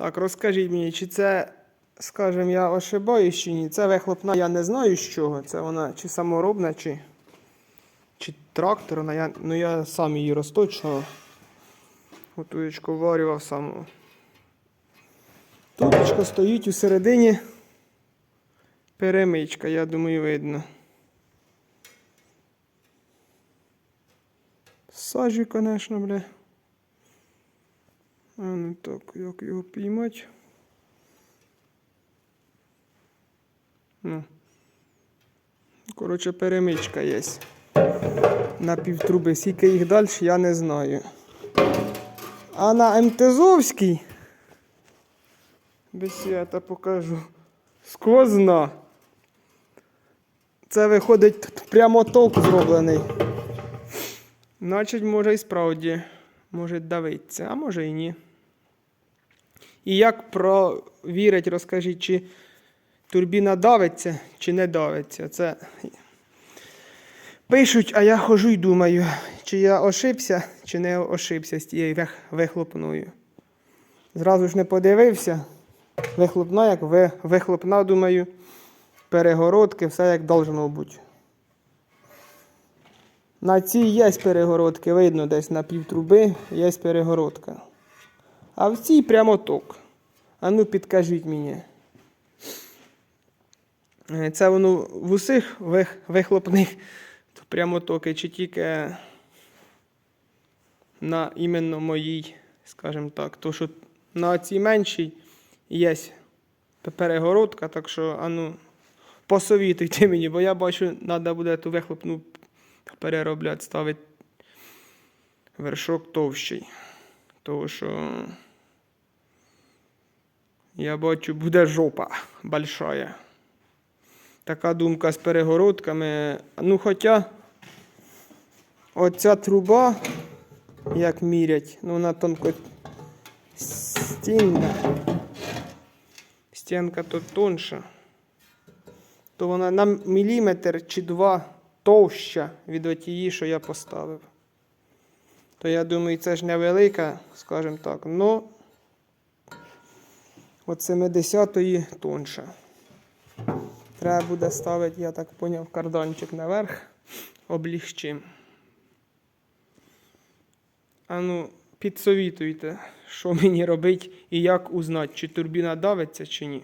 Так, розкажіть мені, чи це, скажімо, я ошибаюсь чи ні? Це вихлопна, я не знаю з чого. Це вона чи саморобна, чи, чи тракторна. Я, ну я сам її розточував. Готуєчку варював сам. Туточка стоїть у середині перемичка, я думаю, видно. Сажі, конечно, бля. А ну так, як його піймати? Ну. Коротше, перемичка є. На півтруби. Скільки їх далі, я не знаю. А на МТЗовській. Без свята покажу. Сквозна. Це виходить прямо ток зроблений. Значить, може і справді може давитися, а може і ні. І як провірить, розкажіть, чи турбіна давиться, чи не давиться. Це пишуть, а я хожу і думаю, чи я ошибся, чи не ошибся з тією вихлопною. Зразу ж не подивився. Вихлопна, як ви- вихлопна, думаю, перегородки, все як должно бути. На цій є перегородки, видно десь на півтруби є перегородка. А в цій прямо ток. А ну підкажіть мені. Е, Це воно в усіх вихлопних то прямо чи тільки на іменно моїй, скажімо так. То що на цій меншій є перегородка, так що, а ну, посовітуйте мені, бо я бачу, треба буде ту вихлопну переробляти, ставити вершок товщий. Тому що я бачу, буде жопа большая. Така думка з перегородками. Ну, хоча оця труба, як мірять, ну вона тонко стінна. Стінка тут тонша. То вона на міліметр чи два товща від отієї, що я поставив. То я думаю, це ж невелика, скажімо так, но от 70-ї тонша. Треба буде ставити, я так поняв, карданчик наверх, облігчим. А ну, підсовітуйте, що мені робити і як узнати, чи турбіна давиться, чи ні.